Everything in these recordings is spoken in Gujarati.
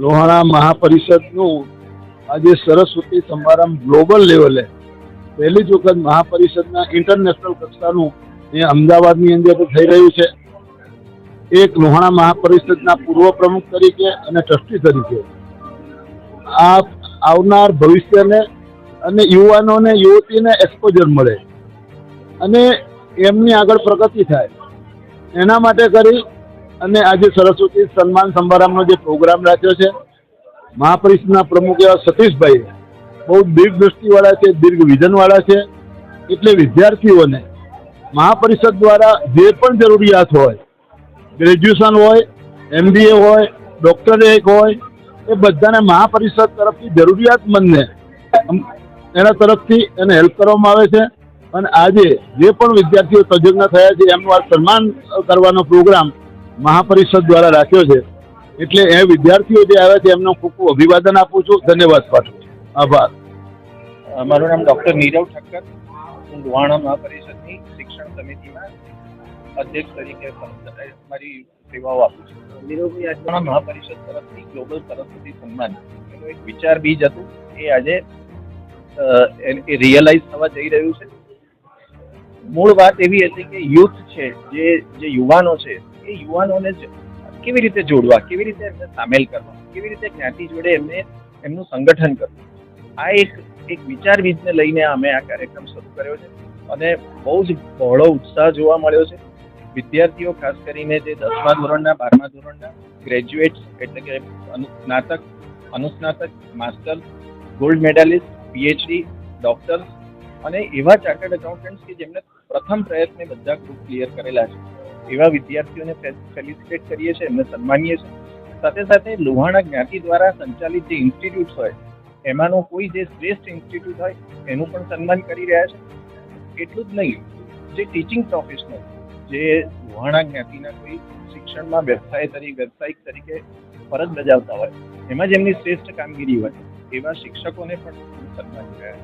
લોહાણા મહાપરિષદનું આજે સરસ્વતી સમારંભ ગ્લોબલ લેવલે પહેલી જ વખત મહાપરિષદના ઇન્ટરનેશનલ કક્ષાનું એ અમદાવાદની અંદર થઈ રહ્યું છે. એક લોહાણા મહાપરિષદના પૂર્વ પ્રમુખ તરીકે અને ટ્રસ્ટી તરીકે. આ આવનાર ભવિષ્યને અને યુવાનોને, યુવતીને એક્સપોઝર મળે. અને એમની આગળ પ્રગતિ થાય. એના માટે કરી અને આજે સરસ્વતી સન્માન સમારંભનો જે પ્રોગ્રામ રાખ્યો છે, મહાપરિષદના પ્રમુખ એવા સતીશભાઈ, બહુ દીર્ઘ દ્રષ્ટિવાળા છે દીર્ઘ વિઝનવાળા છે, એટલે વિદ્યાર્થીઓને મહાપરિષદ દ્વારા જે પણ જરૂરિયાત હોય, ગ્રેજ્યુએશન હોય, એમબીએ હોય ડોક્ટરેટ હોય, એ બધાને મહાપરિષદ તરફથી જરૂરિયાતમંદને એના તરફથી એને હેલ્પ કરવામાં આવે છે. અને આજે જે પણ વિદ્યાર્થીઓ તજજ્ઞ થયા છે, એમનું આ સન્માન કરવાનો પ્રોગ્રામ મહાપરિષદ દ્વારા રાખ્યો છે. એટલે એ વિદ્યાર્થીઓ જે આવ્યા છે, એમનો ખૂબ ખૂબ અભિવાદન આપું છું. ધન્યવાદ પાઠવું છું. આભાર. મારું નામ ડૉક્ટર નીરવ ઠક્કર. હું લુહાણા મહાપરિષદની શિક્ષણ સમિતિમાં અધ્યક્ષ તરીકે મારી સેવાઓ આપું છું. નીરવભાઈ લુહાણા મહાપરિષદ તરફથી ગ્લોબલ સરસ્વતી સન્માન. એનો એક વિચાર બીજ હતું. એ આજે એ રિયલાઇઝ થવા જઈ રહ્યું છે. મૂળ વાત એવી હતી કે યુથ છે, જે જે યુવાનો છે એ યુવાનોને કેવી રીતે જોડવા, કેવી રીતે એમને સામેલ કરવા, કેવી રીતે જ્ઞાતિ જોડે એમને એમનું સંગઠન કરવું? આ એક એક વિચાર બીજને લઈને અમે આ કાર્યક્રમ શરૂ કર્યો છે અને બહુ જ બહોળો ઉત્સાહ જોવા મળ્યો છે. વિદ્યાર્થીઓ, ખાસ કરીને જે દસમા ધોરણના, બારમા ધોરણના ગ્રેજ્યુએટ્સ એટલે કે અનુસ્નાતક અનુસ્નાતક master gold medalist PhD doctor અને એવા ચાર્ટર્ડ એકાઉન્ટન્ટ્સ કે જેમને પ્રથમ પ્રયત્ને બધા ગ્રુપ ક્લિયર કરેલા છે. એવા વિદ્યાર્થીઓને ફેલિસિટેટ કરીએ છીએ, એમને સન્માનીએ છીએ. સાથે સાથે લોહાણા જ્ઞાતિ દ્વારા સંચાલિત જે ઇન્સ્ટિટ્યૂટ હોય, એમાંનો કોઈ જે શ્રેષ્ઠ ઇન્સ્ટિટ્યૂટ હોય, એનું પણ સન્માન કરી રહ્યા છે. એટલું જ નહીં, જે ટીચિંગ પ્રોફેશનલ જે લોહાણા જ્ઞાતિના કોઈ શિક્ષણમાં વ્યવસાય તરીકે વ્યવસાયિક તરીકે ફરજ બજાવતા હોય, એમાં જ એમની શ્રેષ્ઠ કામગીરી હોય, એવા શિક્ષકોને પણ સન્માન કર્યા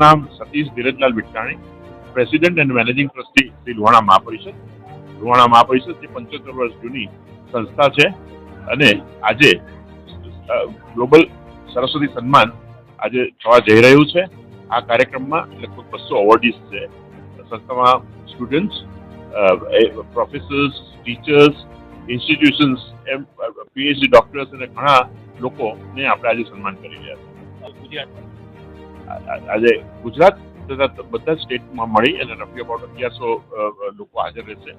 નામ Satish Dhirajlal Vithani president and managing trustee Shri Lohana Mahaparishad. Lohana Mahaparishad જે પંચોતેર વર્ષ જૂની સંસ્થા છે. અને આજે ગ્લોબલ સરસ્વતી સન્માન આજે થવા જઈ રહ્યું છે. આ કાર્યક્રમમાં લગભગ બસો અવોર્ડીઝ છે. સંસ્થામાં સ્ટુડન્ટ્સ પ્રોફેસર્સ ટીચર્સ ઇન્સ્ટિટ્યુશન્સ એમ પીએચડી ડોક્ટર્સ અને ઘણા લોકોને આપણે આજે સન્માન કરી રહ્યા આ- આજે ગુજરાત તથા બધા સ્ટેટમાં મળી અને રફી અબાઉટ અગિયારસો લોકો હાજર રહેશે.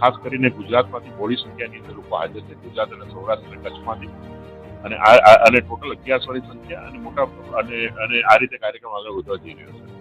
ખાસ કરીને ગુજરાતમાંથી બોડી સંખ્યાની અંદર લોકો હાજર છે. ગુજરાત અને સૌરાષ્ટ્ર અને કચ્છમાંથી અને અને ટોટલ અગિયારસોની સંખ્યા અને મોટા, અને અને આ રીતે કાર્યક્રમ આગળ વધવા જઈ રહ્યો છે.